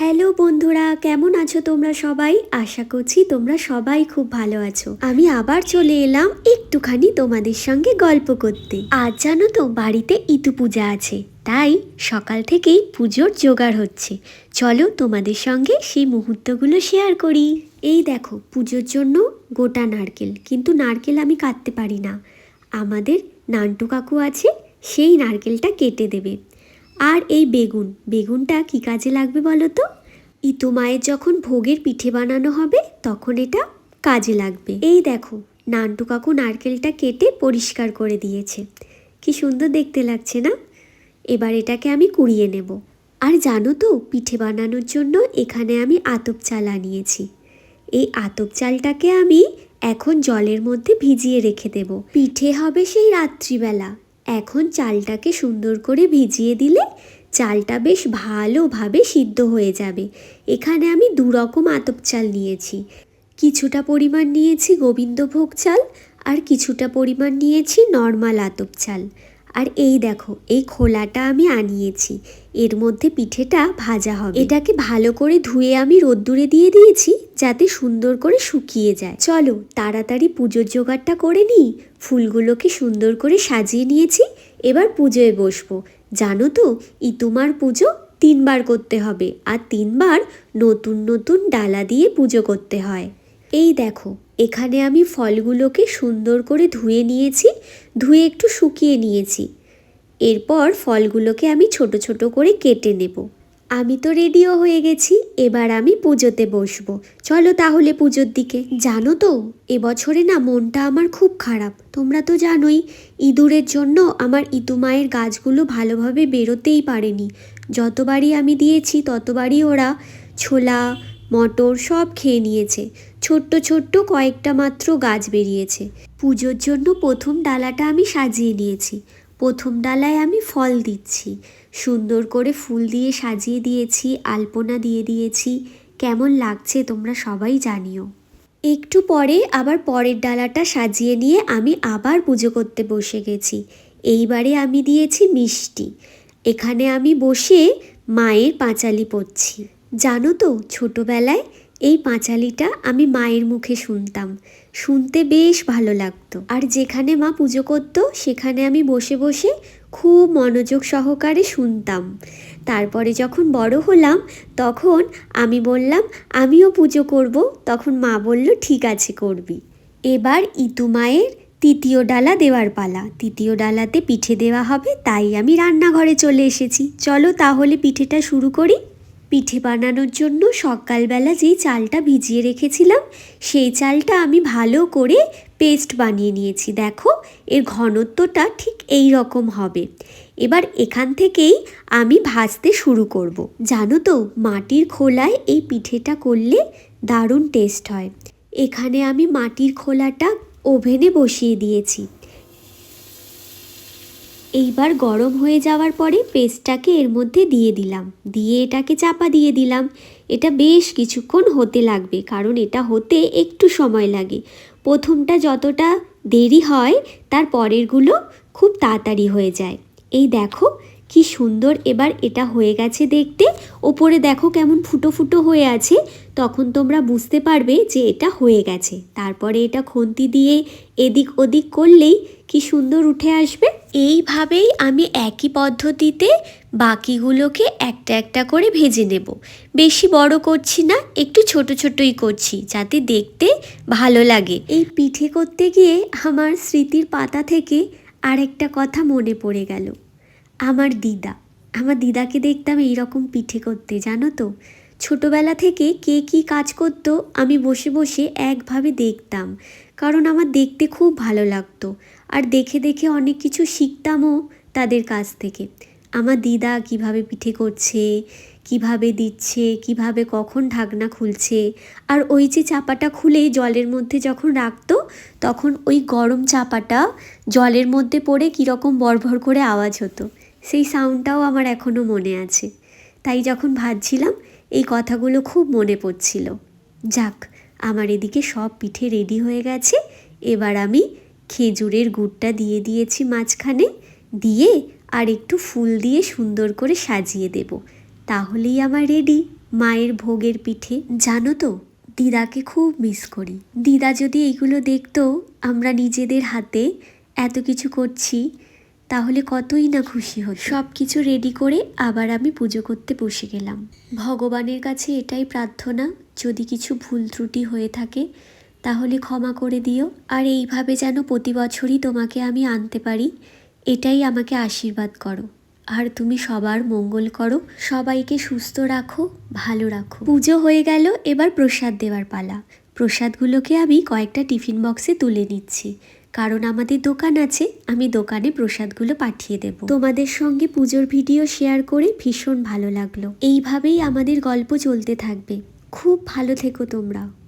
Hello বন্ধুরা, কেমন আছো তোমরা সবাই? আশা করছি তোমরা সবাই খুব ভালো আছো। আমি আবার চলে এলাম একটুখানি তোমাদের সঙ্গে গল্প করতে। আজ জানো তো, বাড়িতে ইতু পূজা আছে। তাই সকাল থেকেই পুজোর জোগাড় হচ্ছে। চলো তোমাদের সঙ্গে সেই মুহূর্তগুলো শেয়ার করি। এই দেখো, পুজোর জন্য গোটা নারকেল। কিন্তু নারকেল আমি কাটতে পারি না। আমাদের নান্টু কাকু আছে, সেই নারকেলটা কেটে দেবে। আর এই বেগুন, বেগুনটা কি কাজে লাগবে বলো তো? ইতু মায়ের যখন ভোগের পিঠে বানানো হবে, তখন এটা কাজে লাগবে। এই দেখো, নান্টু কাকু নারকেলটা কেটে পরিষ্কার করে দিয়েছে। কি সুন্দর দেখতে লাগছে না? এবার এটাকে আমি কুড়িয়ে নেব। আর জানো তো, পিঠে বানানোর জন্য এখানে আমি আতপ চাল আনিয়েছি। এই আতপ চালটাকে আমি এখন জলের মধ্যে ভিজিয়ে রেখে দেব। পিঠে হবে সেই রাত্রিবেলা। এখন চালটাকে সুন্দর করে ভিজিয়ে দিলে চালটা বেশ ভালোভাবে সিদ্ধ হয়ে যাবে। এখানে আমি দু রকম আতপ চাল নিয়েছি। কিছুটা পরিমাণ নিয়েছি গোবিন্দভোগ চাল আর কিছুটা পরিমাণ নিয়েছি নর্মাল আতপ চাল। আর এই দেখো, এই খোলাটা আমি আনিয়েছি। এর মধ্যে পিঠেটা ভাজা হবে। এটাকে ভালো করে ধুয়ে আমি রোদ্দুরে দিয়ে দিয়েছি। যাতে সুন্দর করে শুকিয়ে যায়। চলো, তাড়াতাড়ি পুজোর জোগাড়টা করে নিই। ফুলগুলোকে সুন্দর করে সাজিয়ে নিয়েছি। এবার পুজোয় বসবো। জানো তো ইতুমার পুজো তিনবার করতে হবে আর তিনবার নতুন নতুন ডালা দিয়ে পুজো করতে হয়। এই দেখো, এখানে আমি ফলগুলোকে সুন্দর করে ধুয়ে নিয়েছি, ধুয়ে একটু শুকিয়ে নিয়েছি। এরপর ফলগুলোকে আমি ছোট ছোট করে কেটে নেব। আমি তো রেডিও হয়ে গেছি, এবার আমি পুজোতে বসবো। চলো তাহলে পুজোর দিকে। জানো তো, এবছরে না মনটা আমার খুব খারাপ। তোমরা তো জানোই, ইঁদুরের জন্য আমার ইতুমায়ের গাছগুলো ভালোভাবে বেরোতেই পারেনি। যতবারই আমি দিয়েছি, ততবারই ওরা ছোলা, মটর সব খেয়ে নিয়েছে। ছোট্ট ছোট্ট কয়েকটা মাত্র গাছ বেরিয়েছে। পুজোর জন্য প্রথম ডালাটা আমি সাজিয়ে নিয়েছি। প্রথম ডালায় আমি ফল দিচ্ছি। সুন্দর করে ফুল দিয়ে সাজিয়ে দিয়েছি, আলপনা দিয়ে দিয়েছি। কেমন লাগছে তোমরা সবাই জানিও। একটু পরে আবার পরের ডালাটা সাজিয়ে নিয়ে আমি আবার পুজো করতে বসে গেছি। এইবারে আমি দিয়েছি মিষ্টি। এখানে আমি বসে মায়ের পাঁচালি পড়ছি। জানো তো, ছোটোবেলায় এই পাঁচালিটা আমি মায়ের মুখে শুনতাম। শুনতে বেশ ভালো লাগতো। আর যেখানে মা পুজো করতো, সেখানে আমি বসে বসে খুব মনোযোগ সহকারে শুনতাম। তারপরে যখন বড় হলাম, তখন আমি বললাম, আমিও পুজো করব। তখন মা বলল, ঠিক আছে, করবি। এবার ইতু মায়ের তৃতীয় ডালা দেওয়ার পালা। তৃতীয় ডালাতে পিঠে দেওয়া হবে, তাই আমি রান্নাঘরে চলে এসেছি। চলো তাহলে পিঠেটা শুরু করি। পিঠে বানানোর জন্য সকালবেলা যেই চালটা ভিজিয়ে রেখেছিলাম, সেই চালটা আমি ভালো করে পেস্ট বানিয়ে নিয়েছি। দেখো, এর ঘনত্বটা ঠিক এই রকম হবে। এবার এখান থেকেই আমি ভাজতে শুরু করব। জানো তো, মাটির খোলায় এই পিঠেটা করলে দারুণ টেস্ট হয়। এখানে আমি মাটির খোলাটা ওভেনে বসিয়ে দিয়েছি। এইবার গরম হয়ে যাওয়ার পরে পেস্টটাকে এর মধ্যে দিয়ে দিলাম। দিয়ে এটাকে চাপা দিয়ে দিলাম। এটা বেশ কিছুক্ষণ হতে লাগবে, কারণ এটা হতে একটু সময় লাগে। প্রথমটা যতটা দেরি হয়, তার পরেরগুলো খুব তাড়াতাড়ি হয়ে যায়। এই দেখো কি সুন্দর এবার এটা হয়ে গেছে দেখতে। ওপরে দেখো কেমন ফুটো ফুটো হয়ে আছে। তখন তোমরা বুঝতে পারবে যে এটা হয়ে গেছে। তারপরে এটা খন্তি দিয়ে এদিক ওদিক করলেই কি সুন্দর উঠে আসবে। এইভাবেই আমি একই পদ্ধতিতে বাকিগুলোকে একটা একটা করে ভেজে নেব। বেশি বড় করছি না, একটু ছোট ছোটই করছি যাতে দেখতে ভালো লাগে। এই পিঠে করতে গিয়ে আমার স্মৃতির পাতা থেকে আরেকটা কথা মনে পড়ে গেল। আমার দিদা। আমার দিদাকে দেখতাম এই রকম পিঠে করতে, জানো তো? ছোটোবেলা থেকে কে কী কাজ করতো, আমি বসে বসে একভাবে দেখতাম। কারণ আমার দেখতে খুব ভালো লাগতো। আর দেখে দেখে অনেক কিছু শিখতামও তাদের কাছ থেকে। আমার দিদা কীভাবে পিঠে করছে, কীভাবে দিচ্ছে, কীভাবে কখন ঢাকনা খুলছে, আর ওই যে চাপাটা খুলে জলের মধ্যে যখন রাখতো, তখন ওই গরম চাপাটা জলের মধ্যে পড়ে কীরকম বরভর করে আওয়াজ হতো। সেই সাউন্ডটাও আমার এখনও মনে আছে। তাই যখন ভাজছিলাম এই কথাগুলো খুব মনে পড়ছিল। যাক, আমার এদিকে সব পিঠে রেডি হয়ে গেছে। এবার আমি খেজুরের গুড়টা দিয়ে দিয়েছি মাঝখানে। দিয়ে আর একটু ফুল দিয়ে সুন্দর করে সাজিয়ে দেব। তাহলেই আমার রেডি মায়ের ভোগের পিঠে। জানো তো, দিদাকে খুব মিস করি। দিদা যদি এইগুলো দেখতো, আমরা নিজেদের হাতে এত কিছু করছি। তাহলে কতই না খুশি হতো সব কিছু রেডি করে আবার আমি পুজো করতে বসে গেলাম। ভগবানের কাছে এটাই প্রার্থনা, যদি কিছু ভুল ত্রুটি হয়ে থাকে, তাহলে ক্ষমা করে দিও। আর এইভাবে যেন প্রতি বছরই তোমাকে আমি আনতে পারি, এটাই আমাকে আশীর্বাদ করো। আর তুমি সবার মঙ্গল করো। সবাইকে সুস্থ রাখো, ভালো রাখো। পুজো হয়ে গেল, এবার প্রসাদ দেওয়ার পালা। প্রসাদগুলোকে আমি কয়েকটা টিফিন বক্সে তুলে নিচ্ছি। কারণ আমাদের দোকান আছে, আমি দোকানে প্রসাদগুলো পাঠিয়ে দেব। তোমাদের সঙ্গে পুজোর ভিডিও শেয়ার করে ভীষণ ভালো লাগল। এইভাবেই আমাদের গল্প চলতে থাকবে। খুব ভালো থেকো তোমরা